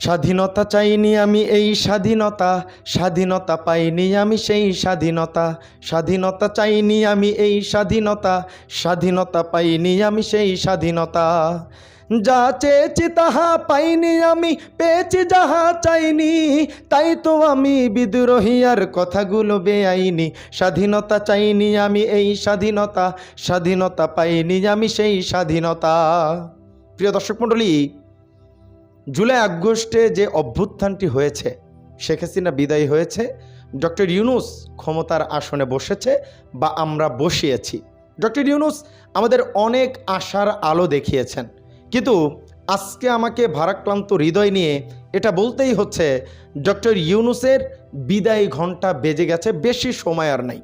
স্বাধীনতা চাইনি আমি এই স্বাধীনতা স্বাধীনতা পাইনি আমি সেই স্বাধীনতা স্বাধীনতা চাইনি আমি এই স্বাধীনতা স্বাধীনতা পাইনি আমি সেই স্বাধীনতা। যা চেয়েছি তাহা পাইনি আমি, পেয়েছি যাহা চাইনি, তাই তো আমি বিদ্রোহী আর কথাগুলো বেআইনি। স্বাধীনতা চাইনি আমি এই স্বাধীনতা স্বাধীনতা পাইনি আমি সেই স্বাধীনতা। প্রিয় দর্শক মণ্ডলী জুলাই আগস্টে যে অভ্যুত্থানটি হয়েছে, শেখ হাসিনা বিদায়ী হয়েছে, ডক্টর ইউনুস ক্ষমতার আসনে বসেছে বা আমরা বসিয়েছি। ডক্টর ইউনুস আমাদের অনেক আশার আলো দেখিয়েছেন। কিন্তু আজকে আমাকে ভারাক্রান্ত হৃদয় নিয়ে এটা বলতেই হচ্ছে, ডক্টর ইউনুসের বিদায় ঘণ্টা বেজে গেছে, বেশি সময় আর নাই।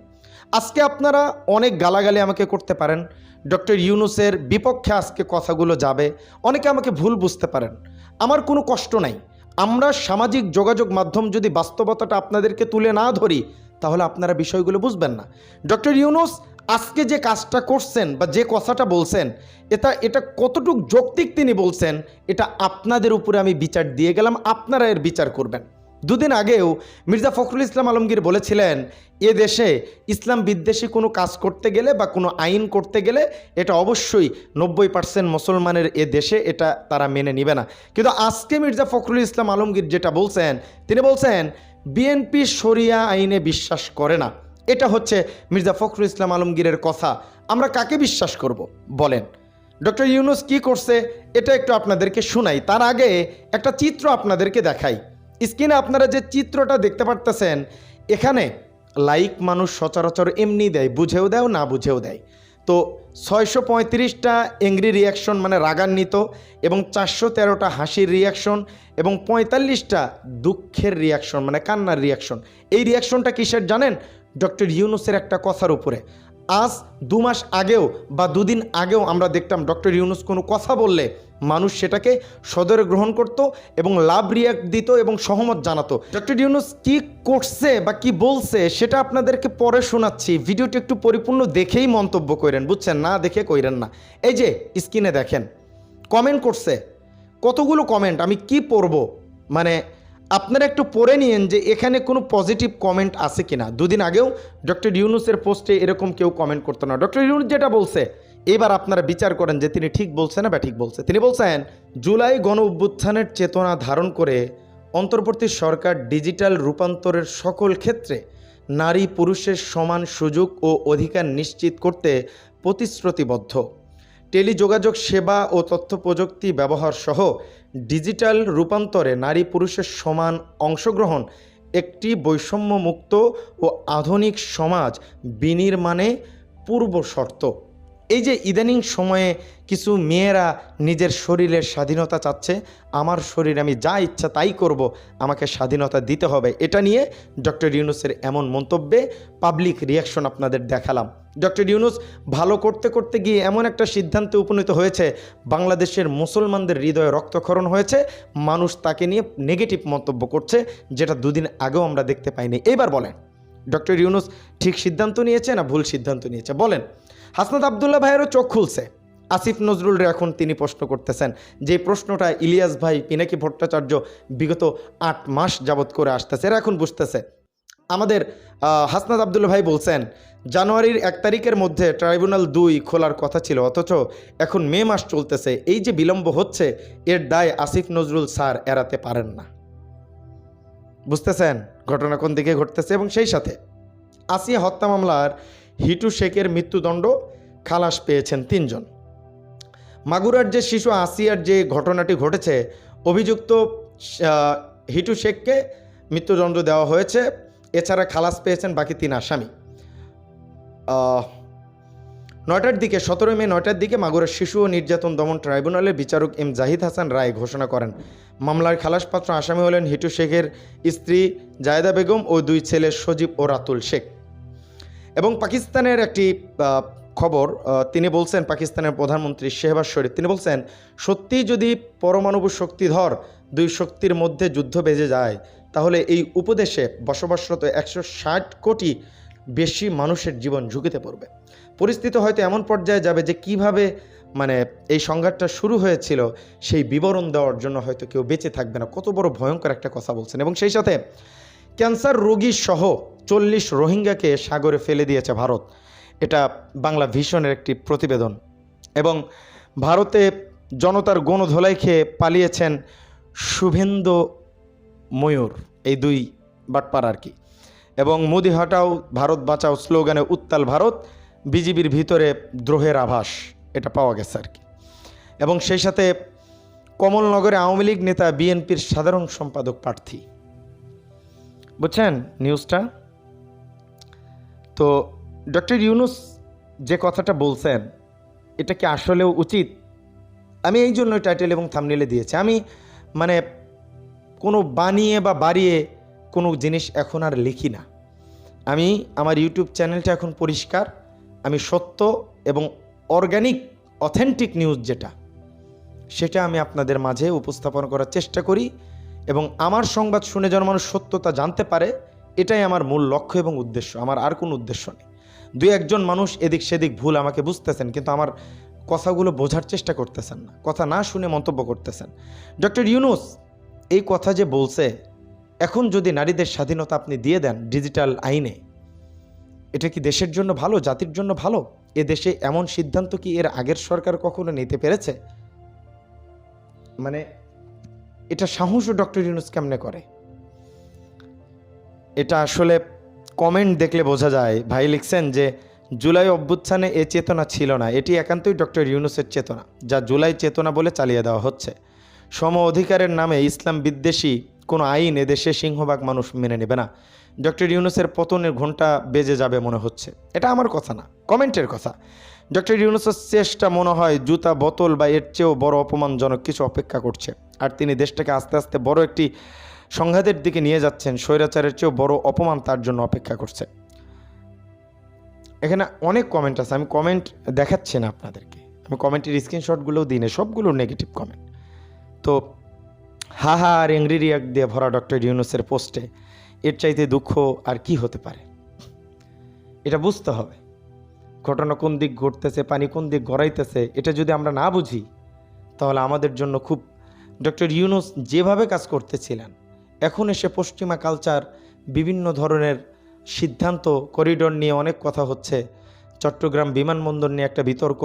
আজকে আপনারা অনেক গালাগালি আমাকে করতে পারেন, ডক্টর ইউনুসের বিপক্ষে আজকে কথাগুলো যাবে, অনেকে আমাকে ভুল বুঝতে পারেন। আমার কোনো কষ্ট নাই। আমরা সামাজিক যোগাযোগ মাধ্যম যদি বাস্তবতাটা আপনাদেরকে তুলে না ধরি, তাহলে আপনারা বিষয়গুলো বুঝবেন না। ডক্টর ইউনুস আজকে যে কাজটা করছেন বা যে কথাটা বলছেন, এটা এটা কতটুক যৌক্তিক তিনি বলছেন, এটা আপনাদের উপরে আমি বিচার দিয়ে গেলাম, আপনারা এর বিচার করবেন। দুদিন আগেও মির্জা ফখরুল ইসলাম আলমগীর বলেছিলেন, এ দেশে ইসলাম বিদ্বেষী কোনো কাজ করতে গেলে বা কোনো আইন করতে গেলে এটা অবশ্যই নব্বই পার্সেন্ট মুসলমানের এ দেশে এটা তারা মেনে নিবে না। কিন্তু আজকে মির্জা ফখরুল ইসলাম আলমগীর যেটা বলছেন, তিনি বলছেন, বিএনপি শরিয়া আইনে বিশ্বাস করে না। এটা হচ্ছে মির্জা ফখরুল ইসলাম আলমগীরের কথা। আমরা কাকে বিশ্বাস করব? বলেন। ডক্টর ইউনুস কি করছে? এটা একটু আপনাদেরকে শোনাই। তার আগে একটা চিত্র আপনাদেরকে দেখাই। স্ক্রিনে আপনারা যে চিত্রটা দেখতে পারতেছেন, এখানে লাইক মানুষ সচরাচর এমনি দেয়, বুঝেও দেয়, না বুঝেও দেয়। তো ছয়শো পঁয়ত্রিশটা এংরি রিয়াকশন মানে রাগান্বিত এবং চারশো তেরোটা হাসির রিয়াকশন এবং পঁয়তাল্লিশটা দুঃখের রিয়াকশন মানে কান্নার রিয়াকশন এই রিয়াকশনটা কিসের জানেন? ডক্টর ইউনুসের একটা কথার উপরে। আজ দু মাস আগেও বা দুদিন আগেও আমরা দেখতাম ডক্টর ইউনুস কোনো কথা বললে মানুষ সেটাকে সদরে গ্রহণ করত এবং লাভ রিয়াক্ট দিত এবং সহমত জানাতো। ডক্টর ইউনুস কি করছে বা কি বলছে সেটা আপনাদেরকে পরে শোনাচ্ছি। ভিডিওটি একটু পরিপূর্ণ দেখেই মন্তব্য করেন, বুঝছেন? না দেখে কইরেন না। এই যে, স্ক্রিনে দেখেন। কমেন্ট করছে। কতগুলো কমেন্ট? আমি কি পড়ব? মানে আপনারা একটু পড়ে নিন যে এখানে কোনো পজিটিভ কমেন্ট আছে কিনা। দুদিন আগেও ডক্টর ইউনুসের পোস্টে এরকম কেউ কমেন্ট করতো না। ডক্টর ইউনুস যেটা বলছে, এবার আপনারা বিচার করেন যে তিনি ঠিক বলছে না বা ঠিক বলছে। তিনি বলছেন, জুলাই গণ অভ্যুত্থানের চেতনা ধারণ করে অন্তর্বর্তী সরকার ডিজিটাল রূপান্তরের সকল ক্ষেত্রে নারী পুরুষের সমান সুযোগ ও অধিকার নিশ্চিত করতে প্রতিশ্রুতিবদ্ধ। টেলিযোগাযোগ সেবা ও তথ্য প্রযুক্তি ব্যবহার সহ ডিজিটাল রূপান্তরে নারী পুরুষের সমান অংশগ্রহণ, একটি বৈষম্যমুক্ত ও আধুনিক সমাজ বিনির্মাণে পূর্ব শর্ত এই যে ইদানিং সময়ে কিছু মেয়েরা নিজের শরীরের স্বাধীনতা চাচ্ছে, আমার শরীর আমি যা ইচ্ছা তাই করব, আমাকে স্বাধীনতা দিতে হবে। এটা নিয়ে ডক্টর ইউনুসের এমন মন্তব্যে পাবলিক রিয়াকশন আপনাদের দেখালাম। ডক্টর ইউনুস ভালো করতে করতে গিয়ে এমন একটা সিদ্ধান্তে উপনীত হয়েছে, বাংলাদেশের মুসলমানদের হৃদয়ে রক্তক্ষরণ হয়েছে, মানুষ তাকে নিয়ে নেগেটিভ মন্তব্য করছে, যেটা দুদিন আগেও আমরা দেখতে পাইনি। এবার বলেন, ডক্টর ইউনুস ঠিক সিদ্ধান্ত নিয়েছে না ভুল সিদ্ধান্ত নিয়েছে? বলেন। হাসনাত আবদুল্লাহ ভাইয়েরও চোখ খুলছে। আসিফ নজরুলরে এখন তিনি প্রশ্ন করতেছেন যে প্রশ্নটা ইলিয়াস ভাই পিনাকি ভট্টাচার্য বিগত আট মাস যাবৎ করে আসতেছে, এরা এখন বুঝতেছে। আমাদের হাসনাত আবদুল্লাহ ভাই বলছেন, জানুয়ারির এক তারিখের মধ্যে ট্রাইব্যুনাল দুই খোলার কথা ছিল, অথচ এখন মে মাস চলতেছে, এই যে বিলম্ব হচ্ছে, এর দায় আসিফ নজরুল স্যার এড়াতে পারেন না। বুঝতেছেন ঘটনা কোন দিকে ঘটতেছে এবং সেই সাথে। আসিয়া হত্যা মামলার হিটু শেখের মৃত্যুদণ্ড খালাস পেয়েছেন তিনজন। মাগুরার যে শিশু আসিয়ার যে ঘটনাটি ঘটেছে, অভিযুক্ত হিটু শেখকে মৃত্যুদণ্ড দেওয়া হয়েছে। এছাড়া খালাস পেয়েছেন বাকি তিন আসামি। নয়টার দিকে সতেরোই মে নয়টার দিকে মাগুরার শিশু ও নির্যাতন দমন ট্রাইব্যুনালের বিচারক এম জাহিদ হাসান রায় ঘোষণা করেন। মামলার খালাসপাত্র আসামি হলেন হিটু শেখের স্ত্রী জায়দা বেগম ও দুই ছেলে সজীব ও রাতুল শেখ। এবং পাকিস্তানের একটি খবর তিনি বলছেন পাকিস্তানের প্রধানমন্ত্রী শেহবাজ শরীফ, তিনি বলছেন, সত্যি যদি পরমাণু শক্তিধর দুই শক্তির মধ্যে যুদ্ধ বেজে যায়, তাহলে এই উপদেশে বসবাসরত একশো ষাট কোটি বেশি মানুষের জীবন ঝুঁকিতে পড়বে। পরিস্থিতি হয়তো এমন পর্যায়ে যাবে যে কীভাবে মানে এই সংঘাতটা শুরু হয়েছিল, সেই বিবরণ দেওয়ার জন্য হয়তো কেউ বেঁচে থাকবে না। কত বড় ভয়ঙ্কর একটা কথা বলছেন। এবং সেই সাথে ক্যান্সার রোগী সহ চল্লিশ রোহিঙ্গাকে সাগরে ফেলে দিয়েছে ভারত। এটা বাংলা ভিশনের একটি প্রতিবেদন। এবং ভারতে জনতার গণধোলাই খেয়ে পালিয়েছেন শুভেন্দু ময়ূর, এই দুই বাটপার আর কি। এবং মোদি হটাও, ভারত বাঁচাও স্লোগানে উত্তাল ভারত, বিজিবির ভিতরে দ্রোহের আভাস, এটা পাওয়া গেছে আর কি। এবং সেই সাথে কমলনগরে আওয়ামী লীগ নেতা বিএনপির সাধারণ সম্পাদক প্রার্থী। বুঝছেন নিউজটা? তো ডক্টর ইউনুস যে কথাটা বলছেন, এটা কি আসলেও উচিত? আমি এই জন্য টাইটেল এবং থামনেলে দিয়েছি। আমি মানে কোনো বানিয়ে বা বাড়িয়ে কোনো জিনিস এখন আর লিখি না। আমি আমার ইউটিউব চ্যানেলটা এখন পরিষ্কার। আমি সত্য এবং অর্গানিক অথেন্টিক নিউজ যেটা, সেটা আমি আপনাদের মাঝে উপস্থাপন করার চেষ্টা করি। এবং আমার সংবাদ শুনে যেন মানুষ সত্যতা জানতে পারে, এটাই আমার মূল লক্ষ্য এবং উদ্দেশ্য। আমার আর কোনো উদ্দেশ্য নেই। দুই একজন মানুষ এদিক সেদিক ভুল আমাকে বুঝতেছেন, কিন্তু আমার কথাগুলো বোঝার চেষ্টা করতেছেন না। কথা না শুনে মন্তব্য করতেছেন। ডক্টর ইউনুস, এই কথা যে বলছে, এখন যদি নারীদের স্বাধীনতা আপনি দিয়ে দেন ডিজিটাল আইনে, এটা কি দেশের জন্য ভালো, জাতির জন্য ভালো? এ দেশে এমন সিদ্ধান্ত কি এর আগের সরকার কখনো নিতে পেরেছে? মানে এটা সাহসও ডক্টর ইউনুস কেমনে করে? এটা আসলে কমেন্ট দেখলে বোঝা যায়। ভাই লিখছেন যে, জুলাই অভ্যুত্থানে এ চেতনা ছিল না। এটি একান্তই ডক্টর ইউনুসের চেতনা, যা জুলাই চেতনা বলে চালিয়ে দেওয়া হচ্ছে। সম অধিকারের নামে ইসলাম বিদ্বেষী কোনো আইন এদেশে সিংহভাগ মানুষ মেনে নেবে না। ডক্টর ইউনুসের পতনের ঘণ্টা বেজে যাবে মনে হচ্ছে। এটা আমার কথা না কমেন্টের কথা। ডক্টর ইউনুসের চেষ্টা মনে হয় জুতা, বোতল বা এর চেয়েও বড় অপমানজনক কিছু অপেক্ষা করছে। আর তিনি দেশটাকে আস্তে আস্তে বড় একটি সংঘাতের দিকে নিয়ে যাচ্ছেন। স্বৈরাচারের চেয়েও বড় অপমান তার জন্য অপেক্ষা করছে। এখানে অনেক কমেন্ট আছে। আমি কমেন্ট দেখাচ্ছি না আপনাদেরকে। আমি কমেন্টের স্ক্রিনশটগুলোও দিই না, সবগুলো নেগেটিভ কমেন্ট তো, হা হা আর এংরি রিয়াক্ট দিয়ে ভরা ডক্টর ইউনুসের পোস্টে এর চাইতে দুঃখ আর কি হতে পারে? এটা বুঝতে হবে। ঘটনা কোন দিক ঘটতেছে, পানি কোন দিক গড়াইতেছে, এটা যদি আমরা না বুঝি, তাহলে আমাদের জন্য খুব ডক্টর ইউনুস যেভাবে কাজ করতেছিলেন, এখন এসে পশ্চিমা কালচার বিভিন্ন ধরনের সিদ্ধান্ত, করিডোর নিয়ে অনেক কথা হচ্ছে। চট্টগ্রাম বিমানবন্দর নিয়ে একটা বিতর্ক,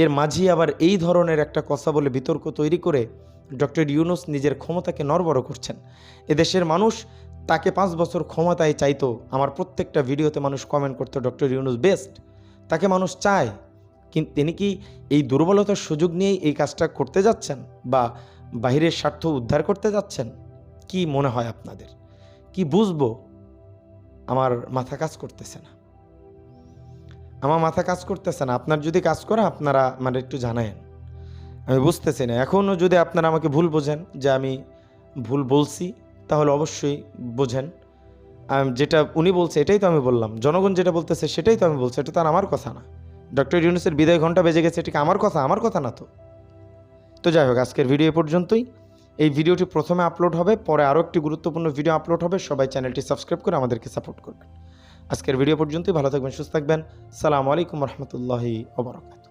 এর মাঝে আবার এই ধরনের একটা কথা বলে বিতর্ক তৈরি করে ডক্টর ইউনুস নিজের ক্ষমতাকে নড়বড় করছেন। এদেশের মানুষ তাকে পাঁচ বছর ক্ষমতায় চাইতো। আমার প্রত্যেকটা ভিডিওতে মানুষ কমেন্ট করতো, ডক্টর ইউনুস বেস্ট তাকে মানুষ চায়। কিন্তু তিনি কি এই দুর্বলতার সুযোগ নিয়েই এই কাজটা করতে যাচ্ছেন? বা বাহিরের স্বার্থ উদ্ধার করতে যাচ্ছেন? কি মনে হয় আপনাদের? কি বুঝব? আমার মাথা কাজ করতেছে না। আমার মাথা কাজ করতেছে না। আপনার যদি কাজ করে আপনারা মানে একটু জানায়েন। আমি বুঝতেছি না। এখনও যদি আপনারা আমাকে ভুল বোঝেন, যে আমি ভুল বলছি, তাহলে অবশ্যই বোঝেন। যেটা উনি বলছে, এটাই তো আমি বললাম। জনগণ যেটা বলতেছে, সেটাই তো আমি বলছি। এটা তো আর আমার কথা না। ডক্টর ইউনুসের বিদায় ঘণ্টা বেজে গেছে, এটা আমার কথা? আমার কথা না তো? তো যাই হোক, আজকের ভিডিও পর্যন্তই। এই ভিডিওটি প্রথমে আপলোড হবে, পরে আরও একটি গুরুত্বপূর্ণ ভিডিও আপলোড হবে, সবাই চ্যানেলটি সাবস্ক্রাইব করে আমাদেরকে সাপোর্ট করবেন। আজকের ভিডিও পর্যন্তই, ভালো থাকবেন, সুস্থ থাকবেন। সালামু আলাইকুম রহমতুল্লাহি ওবরাকাত